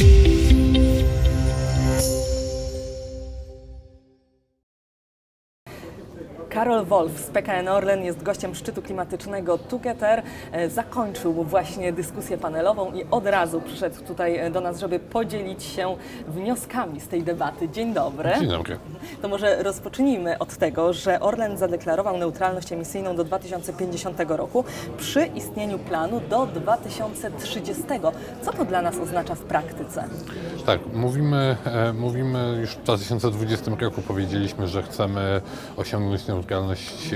you. Karol Wolf z PKN Orlen jest gościem szczytu klimatycznego Together. E, Zakończył właśnie dyskusję panelową i od razu przyszedł tutaj e, do nas, żeby podzielić się wnioskami z tej debaty. Dzień dobry. Dzień dobry. To może rozpocznijmy od tego, że Orlen zadeklarował neutralność emisyjną do 2050 roku przy istnieniu planu do 2030. Co to dla nas oznacza w praktyce? Tak, mówimy, e, mówimy już w 2020 roku powiedzieliśmy, że chcemy osiągnąć neutralność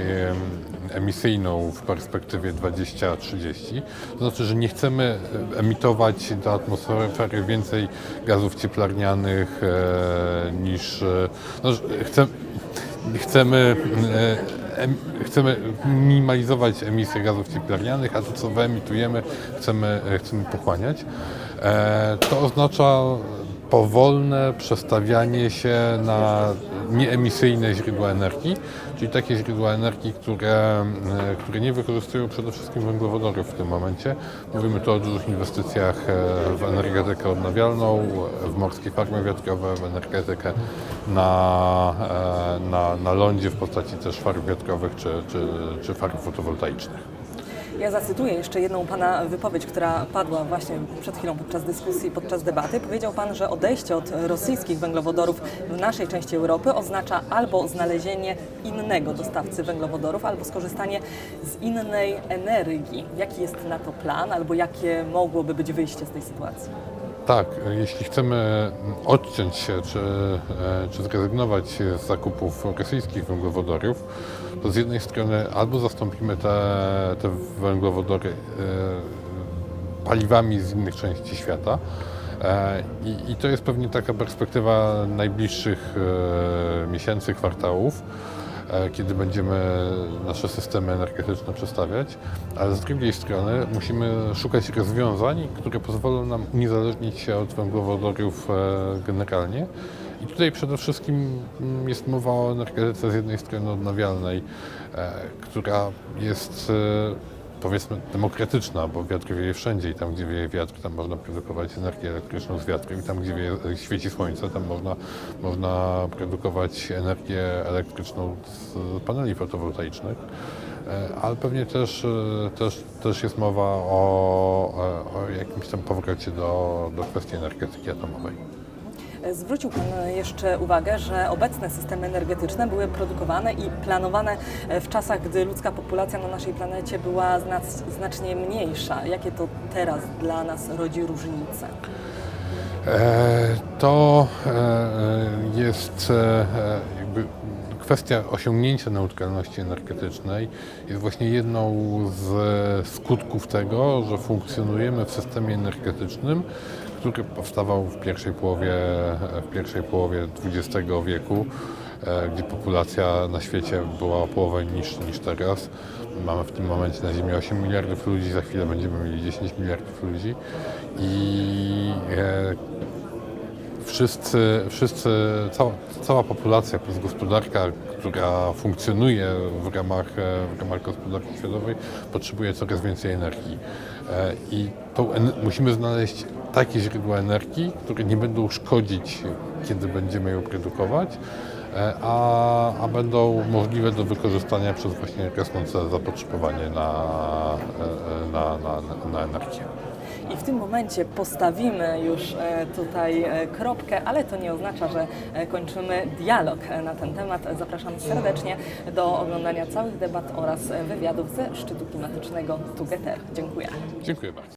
emisyjną w perspektywie 2030. To znaczy, że nie chcemy emitować do atmosfery więcej gazów cieplarnianych e, niż... e, No, chcemy, chcemy, e, em, chcemy minimalizować emisję gazów cieplarnianych, a to co wyemitujemy chcemy, chcemy pochłaniać. To oznacza powolne przestawianie się na nieemisyjne źródła energii, czyli takie źródła energii, które, e, które nie wykorzystują przede wszystkim węglowodorów w tym momencie. Mówimy tu o dużych inwestycjach e, w energetykę odnawialną, w morskie farmy wiatrowe, w energetykę na, e, na, na lądzie w postaci też farm wiatrowych czy, czy, czy farm fotowoltaicznych. Ja zacytuję jeszcze jedną Pana wypowiedź, która padła właśnie przed chwilą podczas dyskusji, podczas debaty. Powiedział Pan, że odejście od rosyjskich węglowodorów w naszej części Europy oznacza albo znalezienie innego dostawcy węglowodorów, albo skorzystanie z innej energii. Jaki jest na to plan, albo jakie mogłoby być wyjście z tej sytuacji? Tak, jeśli chcemy odciąć się czy, e, czy zrezygnować z zakupów rosyjskich węglowodorów, to z jednej strony albo zastąpimy te, te węglowodory e, paliwami z innych części świata. E, I, I to jest pewnie taka perspektywa najbliższych miesięcy, kwartałów kiedy będziemy nasze systemy energetyczne przestawiać, ale z drugiej strony musimy szukać rozwiązań, które pozwolą nam uniezależnić się od węglowodorów e, generalnie. I tutaj przede wszystkim mm, jest mowa o energetyce z jednej strony odnawialnej, e, która jest e, powiedzmy demokratyczna, bo wiatr wieje wszędzie i tam, gdzie wieje wiatr, tam można produkować energię elektryczną z wiatru i tam, gdzie wieje, świeci słońce, tam można, można produkować energię elektryczną z paneli fotowoltaicznych. E, Ale pewnie też, e, też, też jest mowa o, e, o jakimś tam powrocie do, do kwestii energetyki atomowej. Zwrócił Pan jeszcze uwagę, że obecne systemy energetyczne były produkowane i planowane w czasach, gdy ludzka populacja na naszej planecie była znac- znacznie mniejsza. Jakie to teraz dla nas rodzi różnice? E, To e, jest e, jakby kwestia osiągnięcia neutralności energetycznej jest właśnie jedną z skutków tego, że funkcjonujemy w systemie energetycznym, który powstawał w pierwszej połowie, w pierwszej połowie XX wieku, e, gdzie populacja na świecie była o połowę niż, niż teraz. Mamy w tym momencie na Ziemi 8 miliardów ludzi, za chwilę będziemy mieli 10 miliardów ludzi i e, wszyscy, wszyscy cała, cała populacja plus gospodarka, która funkcjonuje w ramach, e, w ramach gospodarki światowej, potrzebuje coraz więcej energii. E, I musimy znaleźć takie źródła energii, które nie będą szkodzić, kiedy będziemy ją produkować, e, a, a będą możliwe do wykorzystania przez właśnie rosnące zapotrzebowanie na, na. I w tym momencie postawimy już e, tutaj e, kropkę, ale to nie oznacza, że e, kończymy dialog na ten temat. Zapraszam serdecznie do oglądania całych debat oraz wywiadów ze szczytu klimatycznego Together. Dziękuję. Dziękuję bardzo.